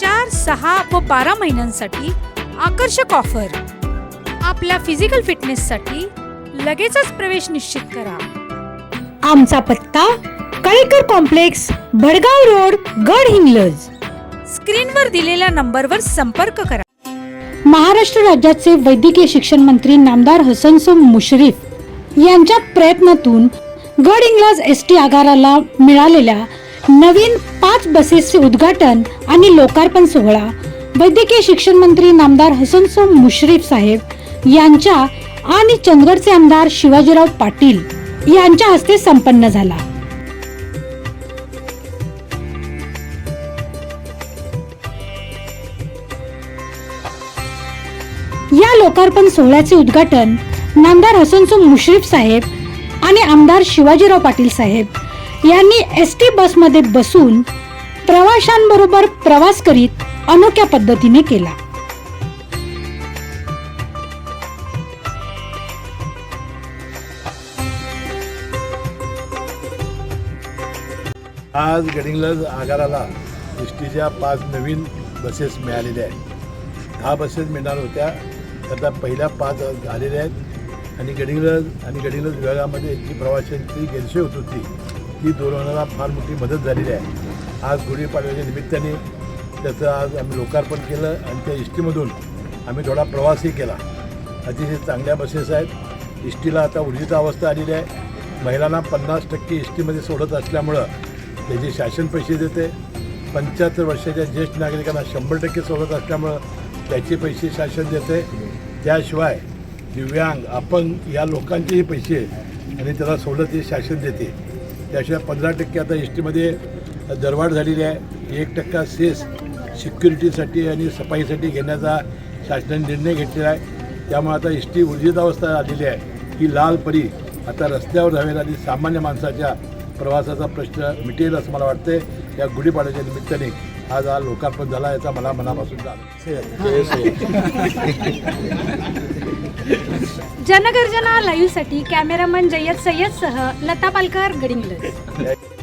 चार सहा व बारा महिन्यांसाठी आकर्षक ऑफर. आपल्या फिजिकल फिटनेससाठी लगेचच प्रवेश निश्चित करा. आमचा पत्ता कळेकर कॉम्प्लेक्स भडगाव रोड गड हिंगलज. स्क्रीनवर दिलेल्या नंबरवर संपर्क करा. महाराष्ट्र राज्याचे वैद्यकीय शिक्षण मंत्री नामदार हसनसो मुश्रीफ यांच्या प्रयत्नातून गड इंग्लज एस टी आगाराला मिळालेल्या नवीन पाच बसेसचे उद्घाटन आणि लोकार्पण सोहळा. वैद्यकीय शिक्षण मंत्री नामदार हसनसो मुश्रीफ साहेब यांच्या आणि चंदगडचे आमदार शिवाजीराव पाटील यांच्या हस्ते संपन्न झाला. या लोकार्पण सोहळ्याचे उद्घाटन नामदार हसनसो मुश्रीफ साहेब आणि आमदार शिवाजीराव पाटील साहेब यांनी एस टी बसमध्ये बसून प्रवाशांबरोबर प्रवास करीत अनोख्या पद्धतीने केला. आज गडिंग्लज आगाराला एस टीच्या पाच नवीन बसेस मिळालेल्या आहेत. दहा बसेस मिळणार होत्या आता पहिल्या पाच आलेल्या आहेत. आणि गडिंग्लज आणि गडिंग्लज विभागामध्ये जी प्रवाशांची गैरसोय होत होती ती दूर होण्याला फार मोठी मदत झालेली आहे. आज गुढीपाडव्याच्या निमित्ताने त्याचं आज आम्ही लोकार्पण केलं आणि त्या इष्टीमधून टीमधून आम्ही थोडा प्रवासही केला. अतिशय चांगल्या बसेस आहेत. इष्टीला टीला आता ऊर्जित अवस्था आलेली आहे. महिलांना पन्नास टक्के इष्टीमध्ये टीमध्ये सोडत असल्यामुळं त्याचे शासन पैसे देते पंच्याहत्तर वर्षाच्या ज्येष्ठ नागरिकांना शंभर टक्के सोडत असल्यामुळं त्याचे पैसे शासन देते. त्याशिवाय दिव्यांग अपंग या लोकांचेही पैसे आणि त्याला सोडत शासन देते. त्याशिवाय पंधरा टक्के आता एस टीमध्ये दरवाढ झालेली आहे. एक टक्का सेस सिक्युरिटीसाठी आणि सफाईसाठी घेण्याचा शासनाने निर्णय घेतलेला आहे. त्यामुळे आता एस टी ऊर्जित अवस्था आलेली आहे. ही लाल परी आता रस्त्यावर धावेल आणि सामान्य माणसाच्या प्रवासाचा प्रश्न मिटेल असं मला वाटतंय. या गुढीपाडव्याच्या निमित्ताने आज हा लोकार्पण झाला याचा मला मनापासून झाला जनगर्जना लाईव्हसाठी कॅमेरामन जय्यद सय्यद सह लता पालकर गडिंग्लज.